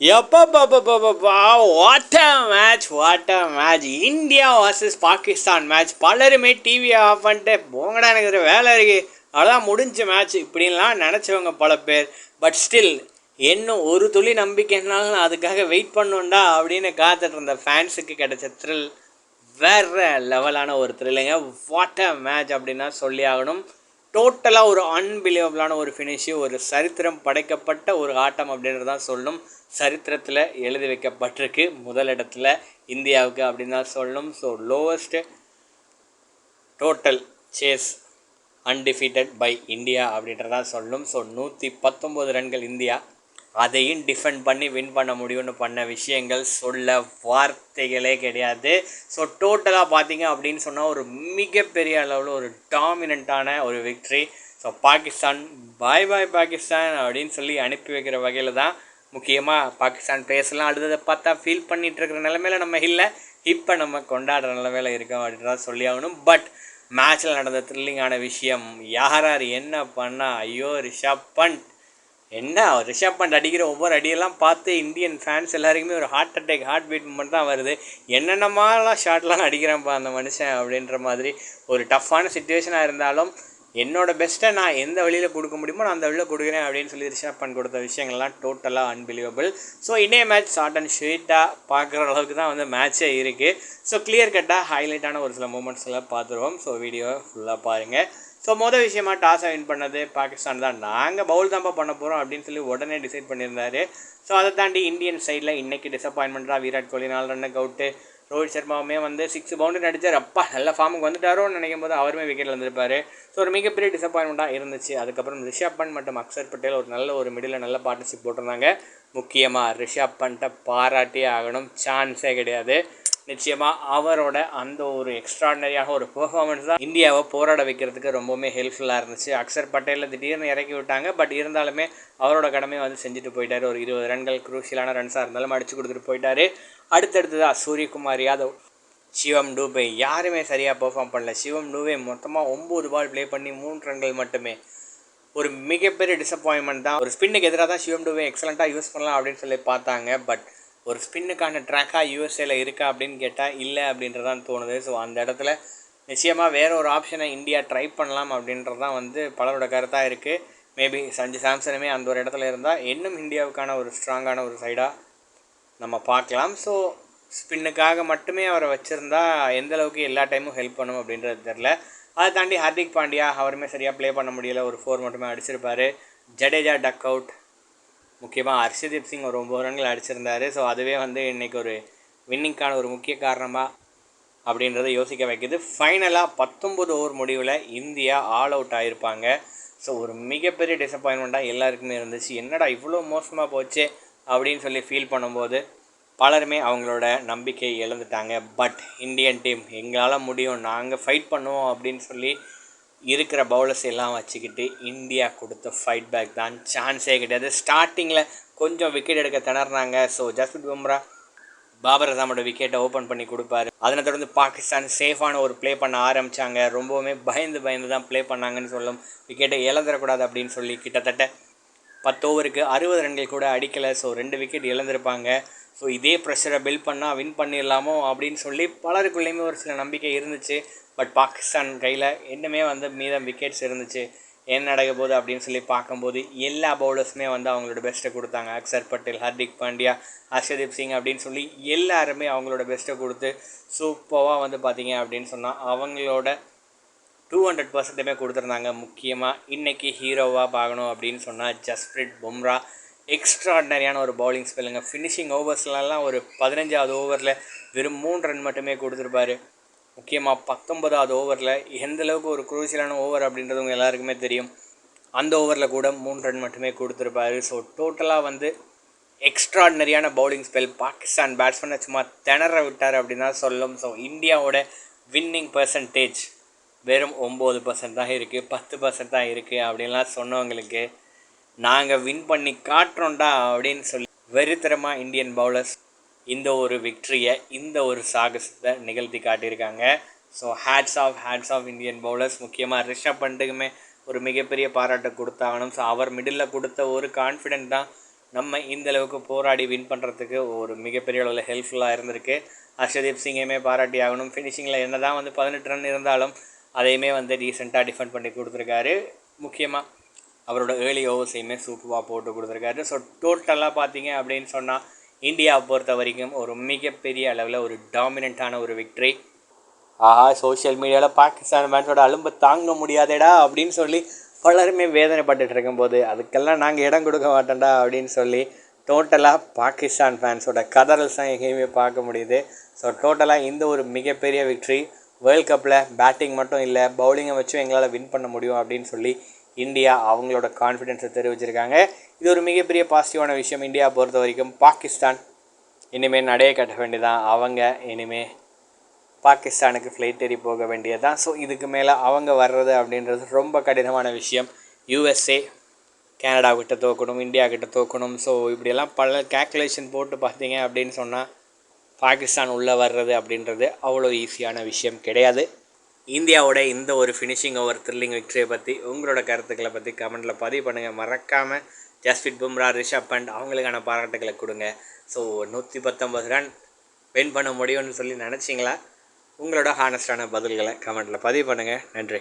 எப்பப்பப்பப்பப்பா what a match what a match India versus Pakistan match பலருமே டிவியை of பண்ணிட்டு போங்கடா எனக்கு வேலை இருக்கு. அதான் முடிஞ்ச மேட்ச் இப்படின்லாம் நினச்சவங்க பல பேர். பட் ஸ்டில் இன்னும் ஒரு துளி நம்பிக்கைனாலும் அதுக்காக வெயிட் பண்ணுண்டா அப்படின்னு காத்துட்டு இருந்த ஃபேன்ஸுக்கு கிடைச்ச த்ரில் வேற லெவலான ஒரு த்ரில்லுங்க வாட் அ மேட்ச் அப்படின்னா சொல்லி ஆகணும். டோட்டலாக ஒரு அன்பிலீவபிளான ஒரு ஃபினிஷு ஒரு சரித்திரம் படைக்கப்பட்ட ஒரு ஆட்டம் அப்படின்றது தான் சொல்லணும் சரித்திரத்தில் எழுதி வைக்கப்பட்டிருக்கு முதலிடத்தில் இந்தியாவுக்கு அப்படின்னு தான் சொல்லணும் so lowest total chase undefeated by India அப்படின்றதா சொல்லணும் ஸோ நூற்றி பத்தொம்போது ரன்கள் இந்தியா அதையும் டிஃபெண்ட் பண்ணி வின் பண்ண முடியும்னு பண்ண விஷயங்கள் சொல்ல வார்த்தைகளே கிடையாது. ஸோ டோட்டலாக பார்த்தீங்க அப்படின்னு சொன்னால் ஒரு மிகப்பெரிய அளவில் ஒரு டாமினண்ட்டான ஒரு victory so Pakistan bye bye Pakistan அப்படின்னு சொல்லி அனுப்பி வைக்கிற வகையில் தான் முக்கியமாக பாகிஸ்தான் பேசலாம். அடுத்ததை பார்த்தா ஃபீல் பண்ணிகிட்ருக்கிற நிலமையில நம்ம இல்லை. இப்போ நம்ம கொண்டாடுற நிலமையில இருக்கோம் அப்படின்றத சொல்லி ஆகணும். பட் மேட்ச்சில் நடந்த த்ரில்லிங்கான விஷயம் யார் யார் என்ன பண்ணால் ஐயோ ரிஷப் பண்ட் என்ன ரிஷப் பண்ட் அடிக்கிற ஒவ்வொரு அடியெல்லாம் பார்த்து இந்தியன் ஃபேன்ஸ் எல்லாருக்குமே ஒரு ஹார்ட் அட்டாக் ஹார்ட் பீட் மட்டும் தான் வருது. என்னென்னமாலாம் ஷாட்லாம் அடிக்கிறான்ப்பா அந்த மனுஷன் அப்படின்ற மாதிரி ஒரு டஃப்பான சுச்சுவேஷனாக இருந்தாலும் என்னோட பெஸ்ட்டை நான் எந்த வழியில் கொடுக்க முடியுமோ நான் அந்த வழியில் கொடுக்குறேன் அப்படின்னு சொல்லி ரிஷப் பண்ட் கொடுத்த விஷயங்கள்லாம் டோட்டலாக அன்பிலீவபிள் ஸோ இன்றைய மேட்ச் ஷார்ட் அண்ட் ஸ்வீட்டாக பார்க்குற அளவுக்கு தான் வந்து மேட்ச்சே இருக்குது ஸோ கிளியர் கட்டாக ஹைலைட்டான ஒரு சில மூமெண்ட்ஸ் எல்லாம் பார்த்துருவோம். ஸோ வீடியோவை ஃபுல்லாக பாருங்கள் ஸோ மொதல் விஷயமா டாஸை வின் பண்ணது பாகிஸ்தான் தான். நாங்கள் பவுல் தான்ப்பா பண்ண போகிறோம் அப்படின்னு சொல்லி உடனே டிசைட் பண்ணியிருந்தாரு. ஸோ அதை தாண்டி இந்தியன் சைடில் இன்றைக்கி டிசப்பாயின்மெண்ட்டாக விராட் கோலி நாலு ரன்னுக்கு அவுட்டு ரோஹித் சர்மாவுமே வந்து சிக்ஸ் பவுண்டரி அடித்தார் அப்பா நல்ல ஃபார்முக்கு வந்துட்டாரோன்னு நினைக்கும் போது அவருமே விக்கெட்டில் வந்திருப்பார் ஸோ ஒரு மிகப்பெரிய டிசப்பாயின்மெண்ட்டாக இருந்துச்சு. அதுக்கப்புறம் ரிஷப் பண்ட் மற்றும் அக்ஷர் பட்டேல் ஒரு நல்ல ஒரு மிடில் நல்ல பார்ட்னர்ஷிப் போட்டிருந்தாங்க. முக்கியமாக ரிஷப் பண்ட்டை பாராட்டியே ஆகணும். சான்ஸே கிடையாது. நிச்சயமாக அவரோட அந்த ஒரு எக்ஸ்ட்ராடனரியாக ஒரு பெர்ஃபார்மன்ஸ் தான் இந்தியாவை போராட வைக்கிறதுக்கு ரொம்பவுமே ஹெல்ப்ஃபுல்லாக இருந்துச்சு. அக்சர் பட்டேலில் திடீர்னு இறக்கி விட்டாங்க. பட் இருந்தாலுமே அவரோட கடமையை வந்து செஞ்சுட்டு போயிட்டார். ஒரு இருபது ரன்கள் குரூஷியலான ரன்ஸாக இருந்தாலும் அடிச்சு கொடுத்துட்டு போயிட்டாரு. அடுத்தடுத்ததாக சூரியகுமார் யாதவ் சிவம் டூபே யாருமே சரியாக பெர்ஃபார்ம் பண்ணல. சிவம் டூபே மொத்தமாக ஒம்பது பால் ப்ளே பண்ணி மூன்று ரன்கள் மட்டுமே. ஒரு மிகப்பெரிய டிசப்பாயின்மெண்ட் தான். ஒரு ஸ்பின்னுக்கு எதிராக தான் சிவம் டூவே எக்ஸலண்ட்டாக யூஸ் பண்ணலாம் அப்படின்னு சொல்லி பார்த்தாங்க. பட் ஒரு ஸ்பின்னுக்கான ட்ராக்காக யூஎஸ்ஏல இருக்கா அப்படின்னு கேட்டால் இல்லை அப்படின்றதான் தோணுது. ஸோ அந்த இடத்துல நிச்சயமாக வேற ஒரு ஆப்ஷனை இந்தியா ட்ரை பண்ணலாம் அப்படின்றது தான் வந்து பலரோட கருத்தாக இருக்குது மேபி சஞ்சு சாம்சனுமே அந்த ஒரு இடத்துல இருந்தால் இன்னும் இந்தியாவுக்கான ஒரு ஸ்ட்ராங்கான ஒரு சைடாக நம்ம பார்க்கலாம். ஸோ ஸ்பின்னுக்காக மட்டுமே அவரை வச்சுருந்தா எந்த அளவுக்கு எல்லா டைமும் ஹெல்ப் பண்ணும் அப்படின்றது தெரில அதை தாண்டி ஹார்திக் பாண்டியா அவருமே சரியாக ப்ளே பண்ண முடியல. ஒரு ஃபோர் மட்டுமே அடிச்சிருப்பார். ஜடேஜா டக் அவுட் முக்கியமாக ஹர்ஷதீப் சிங் ஒரு ஒம்பது ரன்கள் அடிச்சிருந்தாரு. ஸோ அதுவே வந்து இன்றைக்கி ஒரு வின்னிங்க்கான ஒரு முக்கிய காரணமாக அப்படின்றத யோசிக்க வைக்கிது. ஃபைனலாக பத்தொம்பது ஓவர் முடிவில் இந்தியா ஆல் அவுட் ஆகியிருப்பாங்க ஸோ ஒரு மிகப்பெரிய டிசப்பாயின்மெண்ட்டாக எல்லாருக்குமே இருந்துச்சு. என்னடா இவ்வளோ மோசமாக போச்சு அப்படின்னு சொல்லி ஃபீல் பண்ணும்போது பலருமே அவங்களோட நம்பிக்கை இழந்துட்டாங்க. பட் இந்தியன் டீம் எங்களால் முடியும் நாங்கள் ஃபைட் பண்ணுவோம் அப்படின்னு சொல்லி இருக்கிற பவுலர்ஸ் எல்லாம் வச்சுக்கிட்டு இந்தியா கொடுத்த ஃபைட் பேக் தான் சான்ஸே கிடையாது. ஸ்டார்டிங்கில் கொஞ்சம் விக்கெட் எடுக்க திணறினாங்க. ஸோ ஜஸ்பிரித் பும்ரா பாபர் அசாமோட விக்கெட்டை ஓப்பன் பண்ணி கொடுப்பாரு. அதனை தொடர்ந்து பாகிஸ்தான் சேஃபான ஒரு ப்ளே பண்ண ஆரம்பித்தாங்க ரொம்பவுமே பயந்து பயந்து தான் ப்ளே பண்ணாங்கன்னு சொல்லும் விக்கெட்டை இழந்துடக்கூடாது அப்படின்னு சொல்லி கிட்டத்தட்ட பத்து ஓவருக்கு அறுபது ரன்கள் கூட அடிக்கலை. ஸோ ரெண்டு விக்கெட் இழந்திருப்பாங்க. ஸோ இதே ப்ரெஷரை பில்ட் பண்ணால் வின் பண்ணிடலாமோ அப்படின்னு சொல்லி பலருக்குள்ளேயுமே ஒரு சில நம்பிக்கை இருந்துச்சு. பட் பாகிஸ்தான் கையில் இன்னுமே வந்து மீதம் விக்கெட்ஸ் இருந்துச்சு. என்ன நடக்க போகுது அப்படின்னு சொல்லி பார்க்கும்போது எல்லா பவுலர்ஸுமே வந்து அவங்களோட பெஸ்ட்டை கொடுத்தாங்க. அக்சர் பட்டேல் ஹர்திக் பாண்டியா ஹர்ஷதீப் சிங் அப்படின்னு சொல்லி எல்லாருமே அவங்களோட பெஸ்ட்டை கொடுத்து சூப்பராக வந்து பார்த்தீங்க அப்படின்னு சொன்னால் அவங்களோட டூ ஹண்ட்ரட் பர்சன்ட்டுமே கொடுத்துருந்தாங்க. முக்கியமாக இன்றைக்கி ஹீரோவாக பார்க்கணும் அப்படின்னு சொன்னால் ஜஸ்பிரிட் பும்ரா எக்ஸ்ட்ராடினரியான ஒரு பவுலிங் ஸ்பெல்லுங்க ஃபினிஷிங் ஓவர்ஸ்லலாம் ஒரு பதினஞ்சாவது ஓவரில் வெறும் மூணு ரன் மட்டுமே கொடுத்துருப்பாரு. முக்கியமாக பத்தொன்பதாவது ஓவரில் எந்தளவுக்கு ஒரு குரூசியலான ஓவர் அப்படின்றது உங்கள் எல்லாருக்குமே தெரியும். அந்த ஓவரில் கூட மூணு ரன் மட்டுமே கொடுத்துருப்பாரு. ஸோ டோட்டலாக வந்து எக்ஸ்ட்ராடினரியான பவுலிங் ஸ்பெல் பாகிஸ்தான் பேட்ஸ்மேனை சும்மா திணற விட்டார் அப்படின்னு தான் சொல்லும். ஸோ இந்தியாவோட வின்னிங் பர்சன்டேஜ் வெறும் ஒம்பது பர்சன்ட் தான் இருக்குது பத்து பர்சன்ட் தான் இருக்குது அப்படின்லாம் சொன்னவங்களுக்கு நாங்கள் வின் பண்ணி காட்டுறோம்டா அப்படின்னு சொல்லி வெறித்தரமாக இந்தியன் பவுலர்ஸ் இந்த ஒரு விக்ட்ரியை இந்த ஒரு சாகசத்தை நிகழ்த்தி காட்டியிருக்காங்க. So hats off hats off Indian bowlers முக்கியமாக ரிஷப் பண்ட்டுக்குமே ஒரு மிகப்பெரிய பாராட்டை கொடுத்தாகணும். ஸோ அவர் மிடில் கொடுத்த ஒரு கான்ஃபிடென்ட் தான் நம்ம இந்த அளவுக்கு போராடி வின் பண்ணுறதுக்கு ஒரு மிகப்பெரிய அளவில் ஹெல்ப்ஃபுல்லாக இருந்திருக்கு. ஹர்ஷதீப் சிங்கையுமே பாராட்டி ஆகணும். ஃபினிஷிங்கில் என்ன தான் வந்து பதினெட்டு ரன் இருந்தாலும் அதையுமே வந்து ரீசெண்டாக டிஃபெண்ட் பண்ணி கொடுத்துருக்காரு. முக்கியமாக அவரோட ஏர்லி ஓவர்ஸையுமே சூப்பராக போட்டு கொடுத்துருக்காரு. ஸோ டோட்டலாக பார்த்தீங்க அப்படின்னு சொன்னால் இந்தியாவை பொறுத்த வரைக்கும் ஒரு மிகப்பெரிய அளவில் ஒரு டாமினண்ட்டான ஒரு விக்ட்ரி ஆஹா சோஷியல் மீடியாவில் பாகிஸ்தான் மேட்சோட அலும்பு தாங்க முடியாதேடா அப்படின்னு சொல்லி பலருமே வேதனைப்பட்டுட்டு இருக்கும்போது அதுக்கெல்லாம் நாங்கள் இடம் கொடுக்க மாட்டோம்டா அப்படின்னு சொல்லி டோட்டலாக பாகிஸ்தான் ஃபேன்ஸோட கதறல்ஸ் தான் எங்கேயுமே பார்க்க முடியுது. ஸோ டோட்டலாக இந்த ஒரு மிகப்பெரிய விக்ட்ரி வேர்ல்ட் கப்பில் பேட்டிங் மட்டும் இல்லை பவுலிங்கை வச்சும் எங்களால் வின் பண்ண முடியும் அப்படின்னு சொல்லி இந்தியா அவங்களோட கான்ஃபிடென்ஸை தெரிவிச்சிருக்காங்க. இது ஒரு மிகப்பெரிய பாசிட்டிவான விஷயம். இந்தியா பொறுத்த வரைக்கும் பாகிஸ்தான் இனிமேல் நடைய கட்ட வேண்டியதான் அவங்க இனிமேல் பாகிஸ்தானுக்கு ஃப்ளைட் ஏறி போக வேண்டியதுதான். ஸோ இதுக்கு மேலே அவங்க வர்றது அப்படின்றது ரொம்ப கடினமான விஷயம். யூஎஸ்ஏ கனடா கிட்ட தோக்கணும் இந்தியா கிட்ட தோக்கணும். ஸோ இப்படியெல்லாம் பல கேல்குலேஷன் போட்டு பார்த்தீங்க அப்படின்னு சொன்னால் பாகிஸ்தான் உள்ளே வர்றது அப்படின்றது அவ்வளோ ஈஸியான விஷயம் கிடையாது. இந்தியாவோட இந்த ஒரு ஃபினிஷிங் ஓவர் த்ரில்லிங் விக்டரியை பற்றி உங்களோட கருத்துக்களை பற்றி கமெண்ட்டில் பதிவு பண்ணுங்கள் மறக்காமல் ஜஸ்பிட் பும்ரா ரிஷப் பண்ட் அவங்களுக்கான பாராட்டுகளை கொடுங்க. ஸோ நூற்றி பத்தொம்பது ரன் வின் பண்ண முடியும்னு சொல்லி நினச்சிங்களா? உங்களோட ஹானஸ்டான பதில்களை கமெண்ட்டில் பதிவு பண்ணுங்கள் நன்றி.